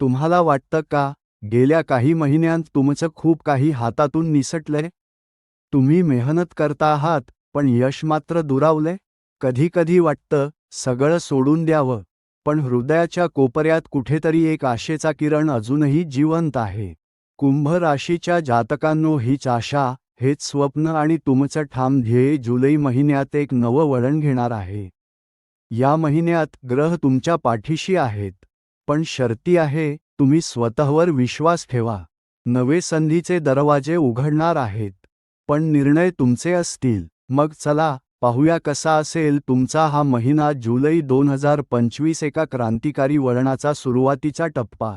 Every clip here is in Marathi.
तुम्हाला वाटतं का गेल्या काही महिन्यांत तुमचं खूप काही हातातून निसटलंय? तुम्ही मेहनत करता आहात पण यश मात्र दुरावले कधीकधी वाटतं सगळं सोडून द्यावं पण हृदयाच्या कोपऱ्यात कुठेतरी एक आशेचा किरण अजूनही जिवंत आहे. कुंभ राशीच्या जातकांनो हीच आशा हेच स्वप्न आणि तुमचं ठाम ध्येय जुलै महिन्यात एक नवं वळण घेणार आहे. या महिन्यात ग्रह तुमच्या पाठीशी आहेत. पण शर्ती आहे तुम्ही स्वतःवर विश्वास ठेवा. नवे संधीचे दरवाजे उघडणार आहेत. पण निर्णय तुमचे असतील. मग चला पाहूया कसा असेल तुमचा हा महिना जुलै दोन हजार पंचवीस एका क्रांतिकारी वळणाचा सुरुवातीचा टप्पा.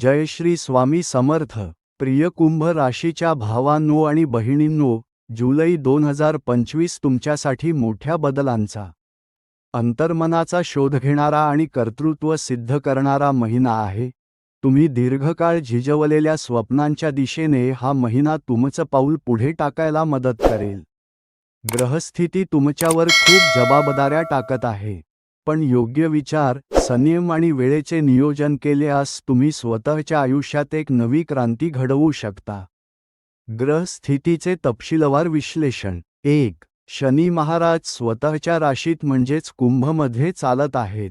जय श्री स्वामी समर्थ. प्रिय कुंभ राशीच्या भावांनो आणि बहिणींनो जुलै दोन हजार पंचवीस तुमच्यासाठी मोठ्या बदलांचा. अंतर्मनाचा शोध घेणारा आणि कर्तृत्व सिद्ध करणारा महिना आहे. तुम्ही दीर्घकाळ झिजवलेल्या स्वप्नांच्या दिशेने हा महिना तुमचं पाऊल पुढे टाकायला मदत करेल. ग्रहस्थिती तुमच्यावर खूप जबाबदाऱ्या टाकत आहे. पण योग्य विचार संयम आणि वेळेचे नियोजन केल्यास तुम्ही स्वतःच्या आयुष्यात एक नवी क्रांती घडवू शकता. ग्रहस्थितीचे तपशीलवार विश्लेषण. एक शनी महाराज स्वतःच्या राशीत म्हणजेच कुंभमध्ये चालत आहेत.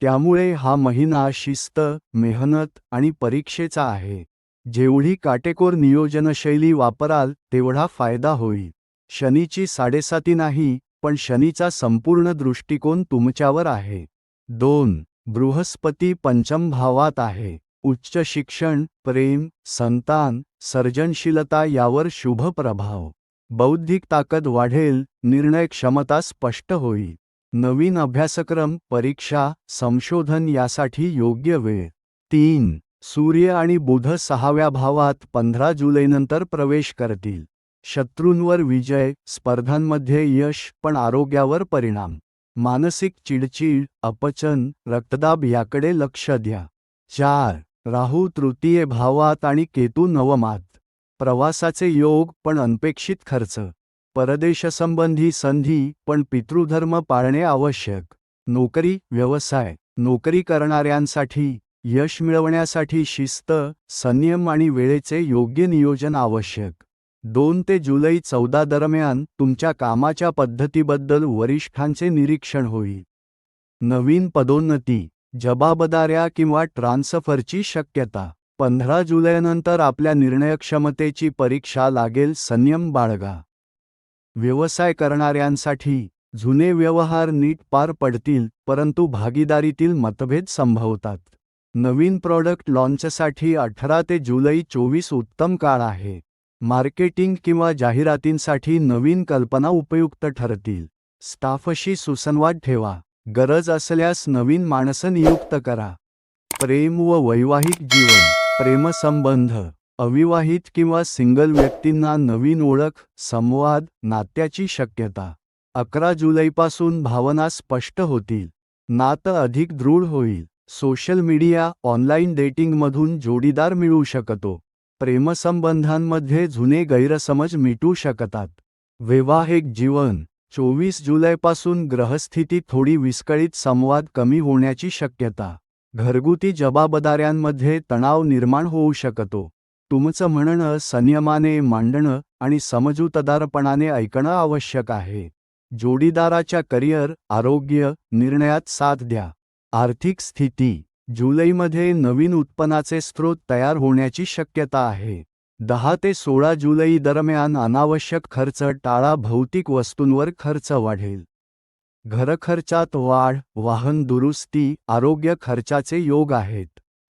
त्यामुळे हा महिना शिस्त मेहनत आणि परीक्षेचा आहे. जेवढी काटेकोर नियोजनशैली वापराल तेवढा फायदा होईल. शनीची साडेसाती नाही पण शनीचा संपूर्ण दृष्टिकोन तुमच्यावर आहे. दोन. बृहस्पती पंचम भावात आहे. उच्च शिक्षण प्रेम संतान सर्जनशीलता यावर शुभ प्रभाव. बौद्धिक ताकद वाढेल निर्णय क्षमता स्पष्ट होईल. नवीन अभ्यासक्रम परीक्षा संशोधन यासाठी योग्य वेळ. तीन सूर्य आणि बुध सहाव्या भावात पंधरा जुलैनंतर प्रवेश करतील. शत्रूंवर विजय स्पर्धांमध्ये यश पण आरोग्यावर परिणाम. मानसिक चिडचिड अपचन रक्तदाब याकडे लक्ष द्या. चार राहू तृतीय भावात आणि केतू नवमात. प्रवासाचे योग पण अनपेक्षित खर्च. परदेशसंबंधी संधी पण पितृधर्म पाळणे आवश्यक. नोकरी व्यवसाय नोकरी करणाऱ्यांसाठी यश मिळवण्यासाठी शिस्त संयम आणि वेळेचे योग्य नियोजन आवश्यक. दोन ते जुलै चौदा दरम्यान तुमच्या कामाच्या पद्धतीबद्दल वरिष्ठांचे निरीक्षण होईल. नवीन पदोन्नती जबाबदाऱ्या किंवा ट्रान्सफरची शक्यता. पंधरा जुलैनंतर आपल्या निर्णयक्षमतेची परीक्षा लागेल संयम बाळगा. व्यवसाय करणाऱ्यांसाठी जुने व्यवहार नीट पार पडतील परंतु भागीदारीतील मतभेद संभवतात. नवीन प्रॉडक्ट लॉन्चसाठी अठरा ते जुलै चोवीस उत्तम काळ आहे. मार्केटिंग किंवा जाहिरातींसाठी नवीन कल्पना उपयुक्त ठरतील. स्टाफशी सुसंवाद ठेवा. गरज असल्यास नवीन माणसं नियुक्त करा. प्रेम व वैवाहिक जीवन. प्रेमसंबंध अविवाहित किंवा सिंगल व्यक्तींना नवीन ओळख संवाद नात्याची शक्यता. अकरा जुलैपासून भावना स्पष्ट होतील. नातं अधिक दृढ होईल. सोशल मीडिया ऑनलाईन डेटिंगमधून जोडीदार मिळू शकतो. प्रेमसंबंधांमध्ये जुने गैरसमज मिटू शकतात. वैवाहिक जीवन. चोवीस जुलैपासून ग्रहस्थिती थोडी विस्कळीत संवाद कमी होण्याची शक्यता. घरगुती जबाबदाऱ्यांमध्ये तणाव निर्माण होऊ शकतो. तुमचं म्हणणं संयमाने मांडणं आणि समजूतदारपणाने ऐकणं आवश्यक आहे. जोडीदाराच्या करिअर आरोग्य निर्णयात साथ द्या. आर्थिक स्थिती जुलैमध्ये नवीन उत्पन्नाचे स्रोत तयार होण्याची शक्यता आहे. दहा ते सोळा जुलै दरम्यान अनावश्यक खर्च टाळा भौतिक वस्तूंवर खर्च वाढेल. घरखर्चात वाढ वाहन दुरुस्ती आरोग्य खर्चाचे योग आहेत.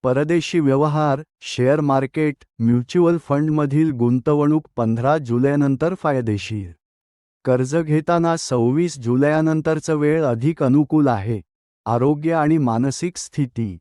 परदेशी व्यवहार शेअर मार्केट म्युच्युअल फंडमधील गुंतवणूक पंधरा जुलैनंतर फायदेशीर. कर्ज घेताना सव्वीस जुलैनंतरचं वेळ अधिक अनुकूल आहे. आरोग्य आणि मानसिक स्थिती.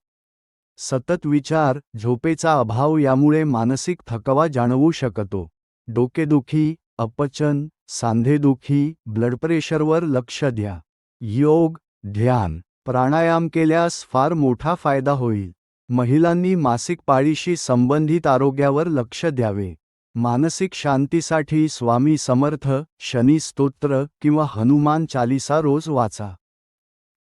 सतत विचार झोपेचा अभाव यामुळे मानसिक थकवा जाणवू शकतो. डोकेदुखी अपचन सांधेदुखी ब्लडप्रेशरवर लक्ष द्या. योग ध्यान प्राणायाम केल्यास फार मोठा फायदा होईल. महिलांनी मासिक पाळीशी संबंधित आरोग्यावर लक्ष द्यावे. मानसिक शांतीसाठी स्वामी समर्थ शनी स्तोत्र किंवा हनुमान चालिसा रोज वाचा.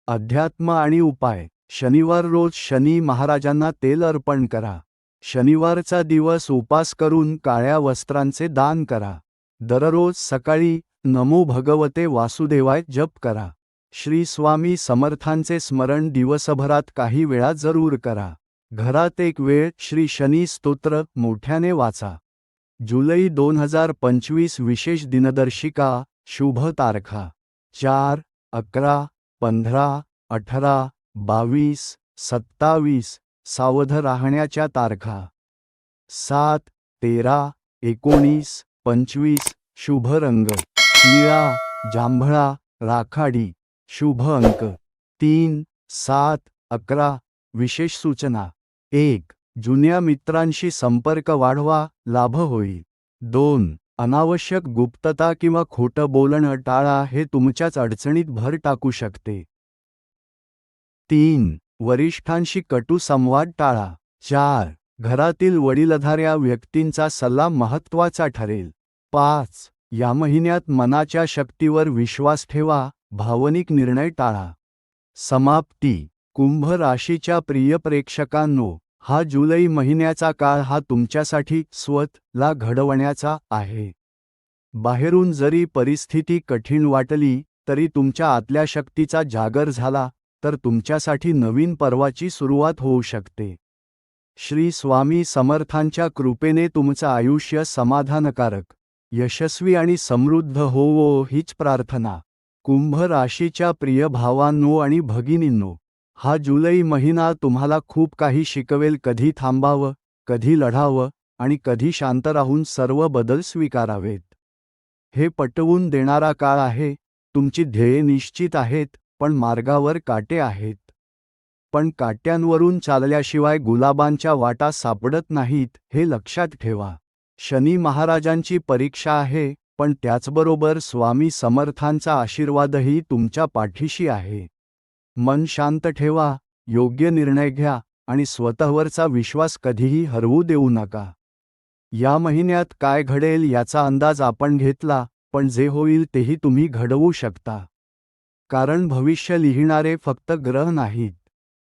अध्यात्म आणि उपाय. शनिवार रोज शनी महाराजांना तेल अर्पण करा. शनिवारचा दिवस उपास करून काळ्या वस्त्रांचे दान करा. दररोज सकाळी नमो भगवते वासुदेवाय जप करा. श्री स्वामी समर्थांचे स्मरण दिवसभरात काही वेळा जरूर करा. घरात एक वेळ श्री शनी स्तोत्र मोठ्याने वाचा. जुलै दोन हजार पंचवीस विशेष दिनदर्शिका शुभ तारखा. चार अकरा पंधरा अठरा बावीस सत्तावीस सावध राहण्याच्या तारखा. सात तेरा एकोणीस पंचवीस शुभ रंग. निळा जांभळा राखाडी. शुभ अंक. तीन सात अकरा विशेष सूचना. एक जुन्या मित्रांशी संपर्क वाढवा लाभ होईल. दोन अनावश्यक गुप्तता किंवा खोटं बोलणं टाळा हे तुमच्याच अडचणीत भर टाकू शकते. तीन वरिष्ठांशी कटू संवाद टाळा. चार घरातील वडीलधाऱ्या व्यक्तींचा सल्ला महत्त्वाचा ठरेल. पाच या महिन्यात मनाच्या शक्तीवर विश्वास ठेवा भावनिक निर्णय टाळा. समाप्ती. कुंभ राशीच्या प्रिय प्रेक्षकांनो हा जुलै महिन्याचा काळ हा तुमच्यासाठी स्वत ला घडवण्याचा आहे. बाहेरून जरी परिस्थिती कठीण वाटली तरी तुमच्या आतल्या शक्तीचा जागर झाला तर तुमच्यासाठी नवीन पर्वाची सुरुवात होऊ शकते. श्री स्वामी समर्थांच्या कृपेने तुमचं आयुष्य समाधानकारक यशस्वी आणि समृद्ध होवो हीच प्रार्थना. कुंभ राशीच्या प्रिय भावांनो आणि भगिनींनो हा जुलै महिना तुम्हाला खूप काही शिकवेल. कधी थांबावं कधी लढावं आणि कधी शांत राहून सर्व बदल स्वीकारावेत. हे पटवून देणारा काळ आहे. तुमची ध्येये निश्चित आहेत पण मार्गावर काटे आहेत. पण काट्यांवरून चालल्याशिवाय गुलाबांच्या वाटा सापडत नाहीत हे लक्षात ठेवा. शनी महाराजांची परीक्षा आहे पण त्याचबरोबर स्वामी समर्थांचा आशीर्वादही तुमच्या पाठीशी आहे. मन शांत ठेवा योग्य निर्णय घ्या आणि स्वतःवरचा विश्वास कधीही हरवू देऊ नका. या महिन्यात काय घडेल याचा अंदाज आपण घेतला पण जे होईल तेही तुम्ही घडवू शकता. कारण भविष्य लिहिणारे फक्त ग्रह नाहीत.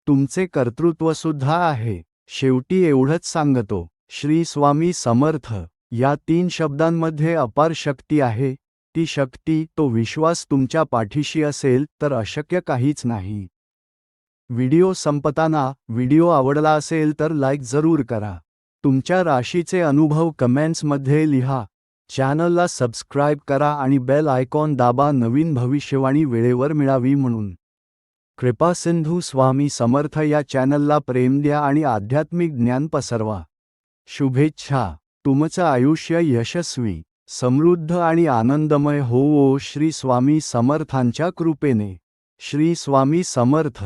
तुमचे कर्तृत्वसुद्धा आहे. शेवटी एवढंच सांगतो. श्री स्वामी समर्थ. या तीन शब्दांमध्ये अपार शक्ती आहे. ती शक्ती तो विश्वास तुमच्या पाठीशी असेल तर अशक्य काहीच नाही. व्हिडिओ संपताना व्हिडिओ आवडला असेल तर लाईक जरूर करा. तुमच्या राशीचे अनुभव कमेंट्समध्ये लिहा. चॅनलला सबस्क्राईब करा आणि बेल आयकॉन दाबा नवीन भविष्यवाणी वेळेवर मिळावी म्हणून. कृपा सिंधू स्वामी समर्थ या चॅनलला प्रेम द्या आणि आध्यात्मिक ज्ञान पसरवा. शुभेच्छा. तुमचं आयुष्य यशस्वी समृद्ध आणि आनंदमय होवो श्री स्वामी समर्थांच्या कृपेने. श्री स्वामी समर्थ.